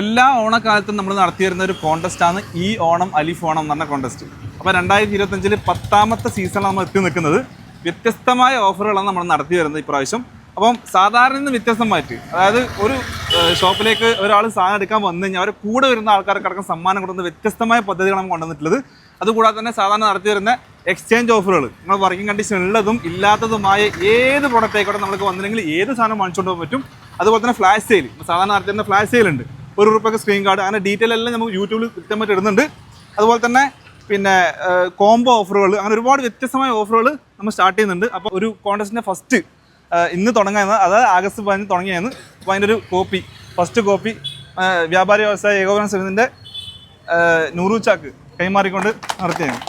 എല്ലാ ഓണക്കാലത്തും നമ്മൾ നടത്തിയിരുന്ന ഒരു കോൺടെസ്റ്റ് ആണ് ഈ ഓണം അലിഫ് ഓണം എന്ന് പറഞ്ഞ കോൺടെസ്റ്റ് അപ്പോൾ രണ്ടായിരത്തി ഇരുപത്തഞ്ചിൽ പത്താമത്തെ സീസണാണ് നമ്മൾ എത്തി നിൽക്കുന്നത്. വ്യത്യസ്തമായ ഓഫറുകളാണ് നമ്മൾ നടത്തി വരുന്നത് ഇപ്രാവശ്യം അപ്പം സാധാരണ നിന്ന് വ്യത്യസ്തമായിട്ട് അതായത് ഒരു ഷോപ്പിലേക്ക് ഒരാൾ സാധനം എടുക്കാൻ വന്നു കഴിഞ്ഞാൽ അവരെ കൂടെ വരുന്ന ആൾക്കാർക്ക് അടക്കം സമ്മാനം കൊടുക്കുന്ന വ്യത്യസ്തമായ പദ്ധതികളാണ് കൊണ്ടുവന്നിട്ടുള്ളത്. അതുകൂടാതെ തന്നെ സാധാരണ നടത്തി വരുന്ന എക്സ്ചേഞ്ച് ഓഫറുകൾ നിങ്ങൾ വർക്കിംഗ് കണ്ടീഷൻ ഉള്ളതും ഇല്ലാത്തതുമായ ഏത് പ്രോഡക്റ്റ് ആയിക്കോട്ടെ നമുക്ക് വന്നില്ലെങ്കിൽ ഏത് സാധനം വാങ്ങിച്ചുകൊണ്ട് പോകാൻ പറ്റും. അതുപോലെ തന്നെ ഫ്ലാഷ് സെയിൽ സാധാരണ നടത്തി വരുന്ന ഫ്ലാഷ് സെയിൽ ഉണ്ട്. ഒരു റുപ്യക്ക് സ്ക്രീൻ കാർഡ് അങ്ങനെ ഡീറ്റെയിൽ എല്ലാം നമുക്ക് യൂട്യൂബിൽ കൃത്യമായിട്ട് ഇടുന്നുണ്ട്. അതുപോലെ തന്നെ പിന്നെ കോംബോ ഓഫറുകൾ അങ്ങനെ ഒരുപാട് വ്യത്യസ്തമായ ഓഫറുകൾ നമ്മൾ സ്റ്റാർട്ട് ചെയ്യുന്നുണ്ട്. അപ്പോൾ ഒരു കോൺടസ്റ്റിന്റെ ഫസ്റ്റ് ഇന്ന് തുടങ്ങുന്നത് അതായത് ആഗസ്റ്റ് പതിനഞ്ച് തുടങ്ങിയാണ്. അപ്പോൾ അതിന്റെ ഒരു കോപ്പി ഫസ്റ്റ് കോപ്പി വ്യാപാരി വ്യവസായ ഏകോപന സമിതിന്റെ നൂറു ചാക്ക് കൈമാറിക്കൊണ്ട് നടത്തിയാണ്.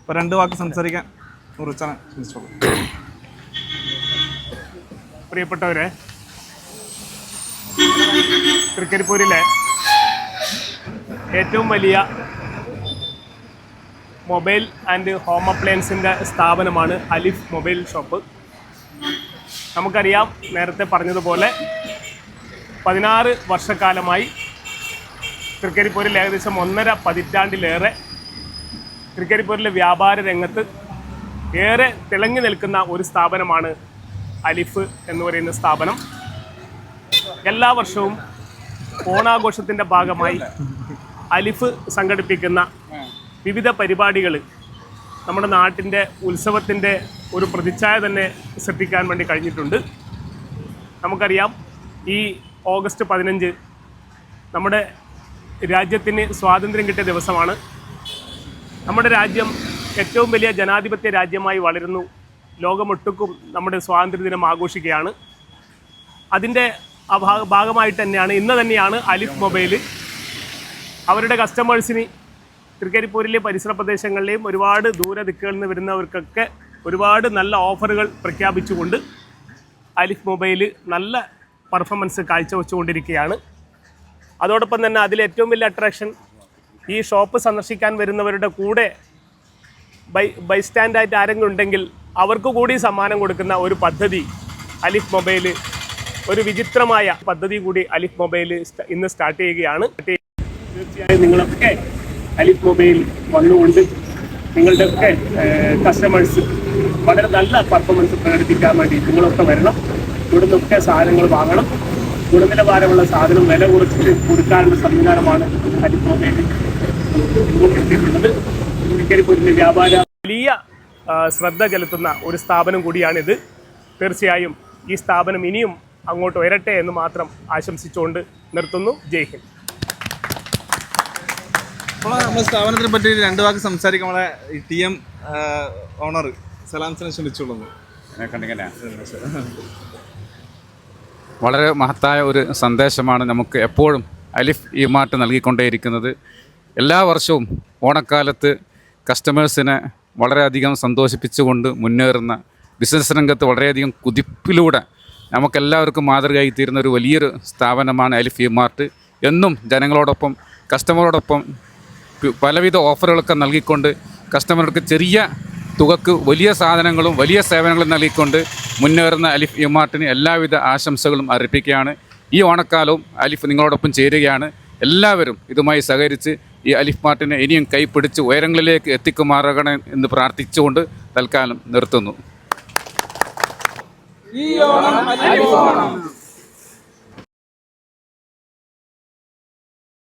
അപ്പോൾ രണ്ട് വാക്ക് സംസാരിക്കാൻ നൂറുച്ചാണ് ചോദിച്ചോളൂ പ്രിയപ്പെട്ടവരെ തൃക്കരിപ്പൂരിലെ ഏറ്റവും വലിയ മൊബൈൽ ആൻഡ് ഹോം അപ്ലയൻസിന്റെ സ്ഥാപനമാണ് അലിഫ് മൊബൈൽ ഷോപ്പ്. നമുക്കറിയാം നേരത്തെ പറഞ്ഞതുപോലെ പതിനാറ് വർഷക്കാലമായി തൃക്കരിപ്പൂരിൽ ഏകദേശം ഒന്നര പതിറ്റാണ്ടിലേറെ തൃക്കരിപ്പൂരിലെ വ്യാപാര രംഗത്ത് ഏറെ തിളങ്ങി നിൽക്കുന്ന ഒരു സ്ഥാപനമാണ് അലിഫ് എന്ന് പറയുന്ന സ്ഥാപനം എല്ലാ വർഷവും ഓണാഘോഷത്തിന്റെ ഭാഗമായി അലിഫ് സംഘടിപ്പിക്കുന്ന വിവിധ പരിപാടികൾ നമ്മുടെ നാട്ടിന്റെ ഉത്സവത്തിന്റെ ഒരു പ്രതിച്ഛായ തന്നെ സൃഷ്ടിക്കാൻ വേണ്ടി കഴിഞ്ഞിട്ടുണ്ട്. നമുക്കറിയാം ഈ ഓഗസ്റ്റ് പതിനഞ്ച് നമ്മുടെ രാജ്യത്തിന് സ്വാതന്ത്ര്യം കിട്ടിയ ദിവസമാണ്. നമ്മുടെ രാജ്യം ഏറ്റവും വലിയ ജനാധിപത്യ രാജ്യമായി വളരുന്നു ലോകമൊട്ടുക്കും നമ്മുടെ സ്വാതന്ത്ര്യദിനം ആഘോഷിക്കുകയാണ്. അതിന്റെ ഭാഗമായിട്ട് തന്നെയാണ് ഇന്ന് തന്നെയാണ് അലിഫ് മൊബൈൽ അവരുടെ കസ്റ്റമേഴ്സിന് തൃക്കരിപ്പൂരിലെ പരിസര പ്രദേശങ്ങളിലെയും ഒരുപാട് ദൂര ദിക്കുകളിൽ നിന്ന് വരുന്നവർക്കൊക്കെ ഒരുപാട് നല്ല ഓഫറുകൾ പ്രഖ്യാപിച്ചുകൊണ്ട് അലിഫ് മൊബൈൽ നല്ല പെർഫോമൻസ് കാഴ്ചവെച്ചുകൊണ്ടിരിക്കുകയാണ്. അതോടൊപ്പം തന്നെ അതിൽ ഏറ്റവും വലിയ അട്രാക്ഷൻ ഈ ഷോപ്പ് സന്ദർശിക്കാൻ വരുന്നവരുടെ കൂടെ ബൈ ബൈ സ്റ്റാൻഡായിട്ട് ആരെങ്കിലും ഉണ്ടെങ്കിൽ അവർക്ക് കൂടി സമ്മാനം കൊടുക്കുന്ന ഒരു പദ്ധതി അലിഫ് മൊബൈൽ ഒരു വിചിത്രമായ പദ്ധതി കൂടി അലിഫ് മൊബൈൽ ഇന്ന് സ്റ്റാർട്ട് ചെയ്യുകയാണ്. തീർച്ചയായും നിങ്ങളൊക്കെ അലിഫ് മൊബൈൽ വന്നുകൊണ്ട് നിങ്ങളുടെ ഒക്കെ കസ്റ്റമേഴ്സ് വളരെ നല്ല പെർഫോമൻസ് പ്രകടിപ്പിക്കാൻ വേണ്ടി നിങ്ങളൊക്കെ വരണം. ഇവിടുന്നൊക്കെ സാധനങ്ങൾ വാങ്ങണം. ഗുണനിലവാരമുള്ള സാധനം വില കുറച്ചിട്ട് കൊടുക്കാനുള്ള സംവിധാനമാണ് അലിഫ് മൊബൈൽ. എത്തിയിട്ടുള്ളത്. പുലിക്കരിപ്പൂരിന്റെ വ്യാപാര വലിയ ശ്രദ്ധ ചെലുത്തുന്ന ഒരു സ്ഥാപനം കൂടിയാണിത്. തീർച്ചയായും ഈ സ്ഥാപനം ഇനിയും അങ്ങോട്ട് ഉയരട്ടെ എന്ന് മാത്രം ആശംസിച്ചുകൊണ്ട് നിർത്തുന്നു. ജയ് ഹിന്ദ്. അപ്പോൾ നമ്മുടെ സ്ഥാപനത്തിനെ പറ്റി രണ്ട് വാക്ക് സംസാരിക്കാൻ നമ്മളെ ടി എം ഓണർ സലാംസിനെ ക്ഷണിച്ചുള്ളത് വളരെ മഹത്തായ ഒരു സന്ദേശമാണ് നമുക്ക് എപ്പോഴും അലിഫ് ഈ മാട്ട് നൽകിക്കൊണ്ടേയിരിക്കുന്നത്. എല്ലാ വർഷവും ഓണക്കാലത്ത് കസ്റ്റമേഴ്സിനെ വളരെയധികം സന്തോഷിപ്പിച്ചുകൊണ്ട് മുന്നേറുന്ന ബിസിനസ് രംഗത്ത് വളരെയധികം കുതിപ്പിലൂടെ നമുക്കെല്ലാവർക്കും മാതൃകയായി തീരുന്ന ഒരു വലിയൊരു സ്ഥാപനമാണ് അലിഫ് ഇ മാർട്ട്. എന്നും ജനങ്ങളോടൊപ്പം കസ്റ്റമറോടൊപ്പം പലവിധ ഓഫറുകളൊക്കെ നൽകിക്കൊണ്ട് കസ്റ്റമർക്ക് ചെറിയ തുകക്ക് വലിയ സാധനങ്ങളും വലിയ സേവനങ്ങളും നൽകിക്കൊണ്ട് മുന്നേറുന്ന അലിഫ് ഇ മാർട്ടിന് എല്ലാവിധ ആശംസകളും അർപ്പിക്കുകയാണ്. ഈ ഓണക്കാലവും അലിഫ് നിങ്ങളോടൊപ്പം ചേരുകയാണ്. എല്ലാവരും ഇതുമായി സഹകരിച്ച് ഈ അലിഫ് മാർട്ടിനെ ഇനിയും കൈപ്പിടിച്ച് ഉയരങ്ങളിലേക്ക് എത്തിക്കുമാറണം എന്ന് പ്രാർത്ഥിച്ചുകൊണ്ട് തൽക്കാലം നിർത്തുന്നു. ഈ ഓണം.